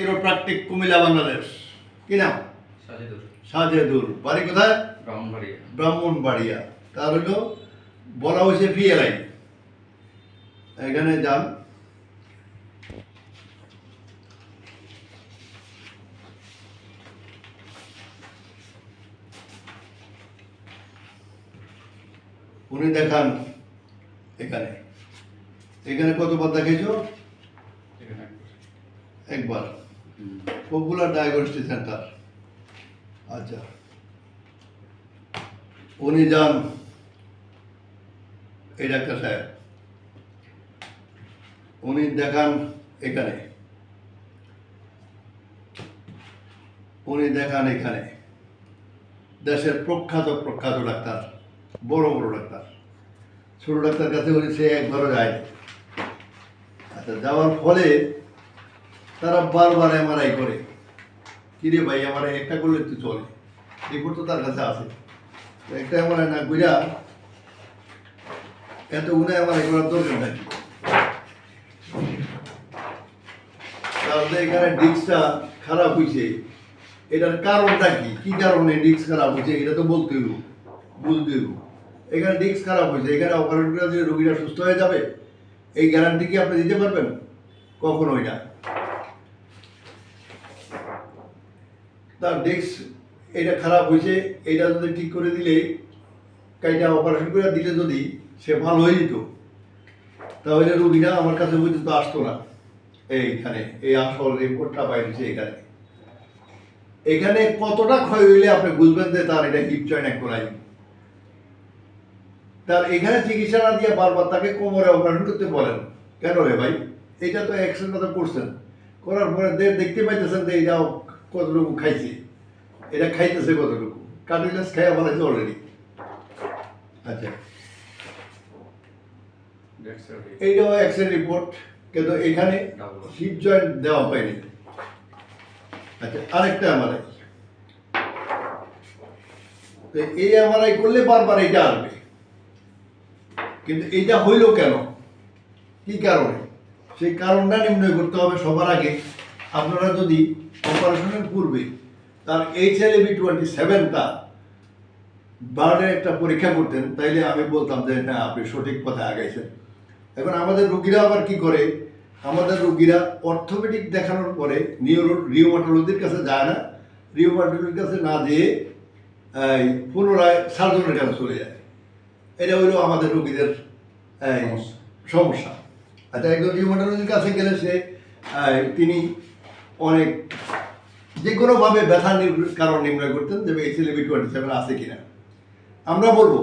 চিরপ্রাকটিক কুমিল্লা বাংলাদেশ। কি নাম? সাজেদুর বাড়ি কোথায়? ব্রাহ্মণবাড়িয়া। ব্রাহ্মণবাড়িয়া। তার হলো বলা হয়েছে পিএলআই এখানে যান। উনি দেখান এখানে। এখানে কতবার দেখেছ এখানে একবার। পপুলার ডায়াগনস্টিক সেন্টার আচ্ছা। উনি যান। এই ডাক্তার সাহেব। উনি দেখান এখানে। উনি দেখান এখানে। দেশের প্রখ্যাত প্রখ্যাত ডাক্তার। বড় বড় ডাক্তার। ছোট ডাক্তার কাছে উনি সে একবারও যায় আচ্ছা যাওয়ার ফলে তারা বারবার এমআরআই করে। কিরে ভাই এমআরআই একটা করলে তো চলে। রিপোর্ট তো তার কাছে আছে। একটা এমআরআই না বুঝা এত গুণে এমআরআই করার দরকার নাকি তাহলে এখানে ডিস্কটা খারাপ হয়েছে এটার কারণটা কি? কি কারণে ডিস্ক খারাপ হয়েছে এটা তো বলতে হইব। বুঝতে হইব। এখানে ডিস্ক খারাপ হয়েছে এখানে অপারেট করে যে রোগীরা সুস্থ হয়ে যাবে, এই গ্যারান্টি কি আপনি দিতে পারবেন? কখনোই না। তার ডেস্ক এটা খারাপ হয়েছে, এটা যদি ঠিক করে দিলে, কাইটা অপারেশন করে দিলে যদি সে ভালো হয়ে যেত, তাহলে রুগীরা আমার কাছে পর্যন্ত আসতো না। এইখানে, এই আসল রিপোর্টটা বাইরেছে এখানে এখানে কতটা ক্ষয় হইলে আপনি বুঝবেন যে তার এটা হিপ জয়েন্ট করাই তার এখানে চিকিৎসা না দিয়ে বারবার তাকে কোমরে অপারেশন করতে বলেন। কেন রে ভাই? এটা তো অ্যাক্সিডেন্ট করছেন। করার পরে দেখতে পাইতেছেন যে এটা কতটুকু খাইছে? এটা খাইতেছে কতটুকু? কার্টিলেস খাইয়া বলেছে অলরেডি আচ্ছা। এইটাও এক্সরে রিপোর্ট কিন্তু এখানে. হিপ জয়েন্ট দেওয়া হয়নি। আচ্ছা আরেকটা এমআরআই তো এই এমআরআই করলে বারবার এটা আসবে। কিন্তু এইটা হইল কেন? কি কারণে? সেই কারণটা নির্ণয় করতে হবে সবার আগে। আপনারা যদি অপারেশনের পূর্বে তার এইচ এল বি টোয়েন্টি সেভেনটা বার্ডে একটা পরীক্ষা করতেন তাইলে আমি বলতাম যে না আপনি সঠিক পথে আগাইছেন। এখন আমাদের রুগীরা আবার কি করে? আমাদের রুগীরা অর্থোপেডিক দেখানোর পরে নিউরো রিওমাটোলজির কাছে যায় না। রিওমাটোলজির কাছে না যেয়ে পুনরায় সার্জনের কাছে চলে যায়। এটা হলো আমাদের রুগীদের সমস্যা। সমস্যা। আচ্ছা একজন রিওমাটোলজির কাছে গেলে সে তিনি অনেক যে কোনোভাবে ব্যথা কারণ নির্ণয় করতেন যে এই ছেলে বি টোয়েন্টি সেভেন আছে কিনা। আমরা বলব,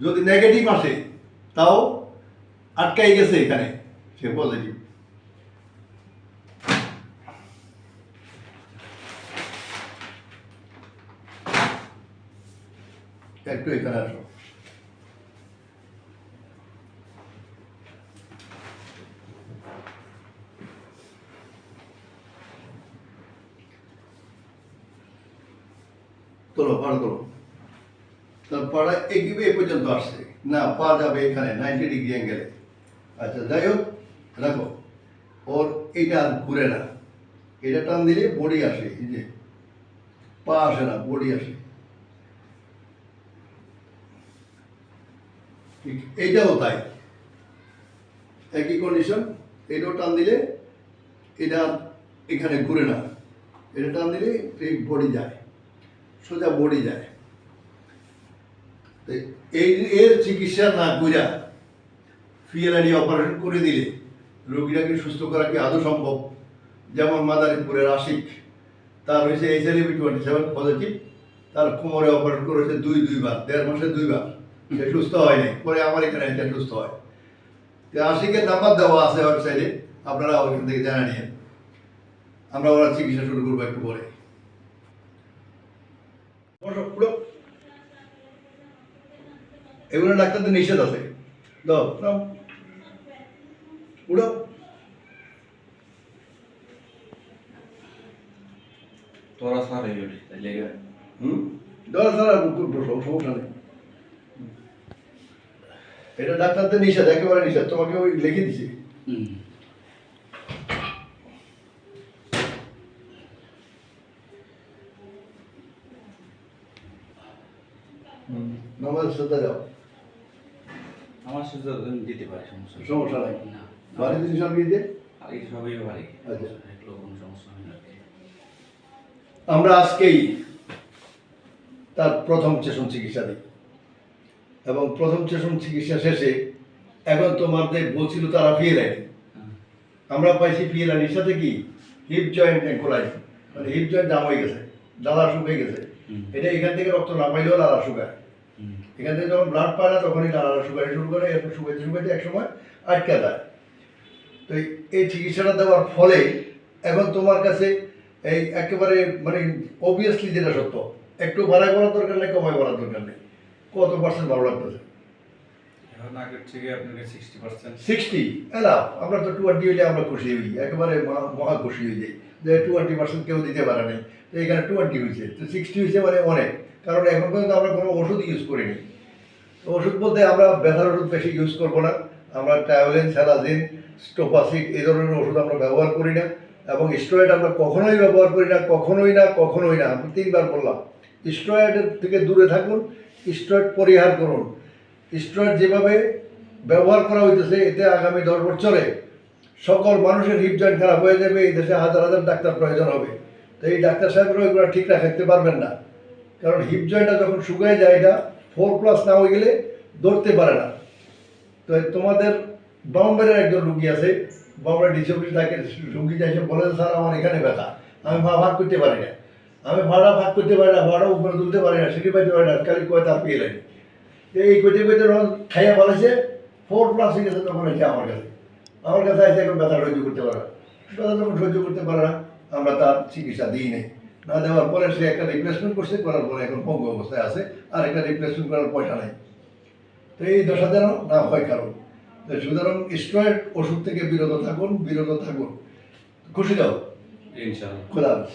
যদি নেগেটিভ আসে, তাও আটকাই গেছে এখানে। সে পজিটিভ একটু এখানে আসো। তোলো পাড়া তোলো। পাড়া এগিয়ে এ পর্যন্ত আসছে। না, পা যাবে এখানে নাইনটি ডিগ্রি অ্যাঙ্গেলে আচ্ছা যাই হোক, রাখো। ওর এইটা আর ঘুরে না। এটা টান দিলে বডি আসে, এই যে। পা আসে না, বডি আসে। ঠিক, এইটাও তাই। একই কন্ডিশন এটাও টান দিলে এটা এখানে ঘুরে না। এটা টান দিলে বডি যায়। সোজা বডি যায়। এই এর চিকিৎসা না কইরা ফিএলআডি অপারেশন করে দিলে রোগীটাকে সুস্থ করা কি আদৌ সম্ভব? যেমন মাদারীপুরের আশিক, তার হয়েছে H L B twenty seven positive তার কোমরে অপারেশন করেছে দুই দুইবার, দেড় মাসে দুইবার। সে সুস্থ হয়নি পরে আমার এখানে এটা সুস্থ হয়। তো আশিকের নাম্বার দেওয়া আছে ওয়েবসাইটে আপনারা ওইখান থেকে জানা নিন। আমরা ওরা চিকিৎসা শুরু করব একটু পরে। উঠো। এগুলো ডাক্তারদের নিষেধ আছে। দাও উড়ো তোরা সার হুম? সমস্যা নেই। এটা ডাক্তারদের নিষেধ একেবারে নিষেধ। তোমাকে ওই লিখে দিছি। হুম। নামাজ শ্রদ্ধা যাও আমার সুযোগ দিতে পারে সমস্যা সমস্যা নাই। না। বাড়িতে সব দিয়ে এই সবই পারি আচ্ছা। কোনো সমস্যা হয় না আমরা আজকেই তার প্রথম সেশন চিকিৎসা দিই। এবং প্রথম সেশন চিকিৎসা শেষে এখন তোমাদের বলছিল তারা পিএলআই হ্যাঁ। আমরা পাইছি পিএলআইয়ের সাথে কি? হিপ জয়েন্ট অ্যাঙ্কোলাইজ মানে হিপ জয়েন্ট দাম হয়ে গেছে লালা শুকিয়ে গেছে। এটা এখান থেকে রক্ত না পাইলেও লালা শুকায় এখান থেকে যখন ব্লাড পায় না তখনই লালা শুকাতে শুরু করে এরপর শুকাইতে শুকাইতে একসময় আটকে যায় তো এই- চিকিৎসাটা দেওয়ার ফলে এখন তোমার কাছে এই একেবারে মানে অবভিয়াসলি যেটা সত্য একটু বাড়াই বলার দরকার নেই কমাই বলার দরকার নেই। কত পার্সেন্ট ভালো লাগতেছে? সিক্সটি পার্সেন্ট সিক্সটি এলাও আমরা তো টোয়েন্টি হইলে আমরা খুশি হই একেবারে মহা- মহা খুশি হয়ে যাই যে টোয়েন্টি পার্সেন্ট কেউ দিতে পারে নাই। তো এখানে টোয়েন্টি হয়েছে, তো সিক্সটি হয়েছে মানে অনেক। কারণ এখন পর্যন্ত আমরা কোনো ওষুধ ইউজ করিনি। ওষুধ বলতে আমরা ব্যথার ওষুধ বেশি ইউজ করব না। আমরা ট্রাভেলিন স্যালাজিন স্টোপাসিক এই ধরনের ওষুধ আমরা ব্যবহার করি না। এবং স্টেরয়েড আমরা কখনোই ব্যবহার করি না, কখনোই না কখনোই না। আমি তিনবার বললাম স্টেরয়েডের থেকে দূরে থাকুন স্টেরয়েড পরিহার করুন। স্টেরয়েড যেভাবে ব্যবহার করা হইতেছে, এতে আগামী দশ বছরে সকল মানুষের হিপ জয়েন্ট খারাপ হয়ে যাবে, এই দেশে হাজার হাজার ডাক্তার প্রয়োজন হবে। তো এই ডাক্তার সাহেবরা এগুলো ঠিক রাখতে পারবেন না। কারণ হিপ জয়েন্টটা যখন শুকিয়ে যায়, এটা ফোর প্লাস না হয়ে গেলে ধরতে পারে না। তো তোমাদের বম্বের একজন রুগী আছে বম্বে ডিসিপ্লিন থাকে রুগী যাইছে বলে স্যার, আমার এখানে ব্যথা। আমি ভা, ভাগ করতে পারি না। আমি ভাড়া ভাগ করতে পারি না, ভাড়া উপরে তুলতে পারি না, সিঁড়ি পাইতে পারি না, খালি কয় তার পেয়ে লাগে এই কইতে কইতে খাইয়া বলেছে ফোর প্লাস হয়ে গেছে, তখন এসে আমার কাছে। আমার কাছে আসে এখন ব্যথা সহ্য করতে পারে না। ব্যথা যখন সহ্য করতে পারে না আমরা তার চিকিৎসা দিই নেই। না দেওয়ার পরে সে একটা রিপ্লেসমেন্ট করছে করার পরে এখন পঙ্গু অবস্থায় আছে আর একটা রিপ্লেসমেন্ট করার পয়সা নেই। তো এই দশা যেন না হয় কারণ সুতরাং স্ট্রয়েড ওষুধ থেকে বিরত থাকুন বিরত থাকুন। খুশি দাও ইনশাআল্লাহ। খোদা হাফেজ।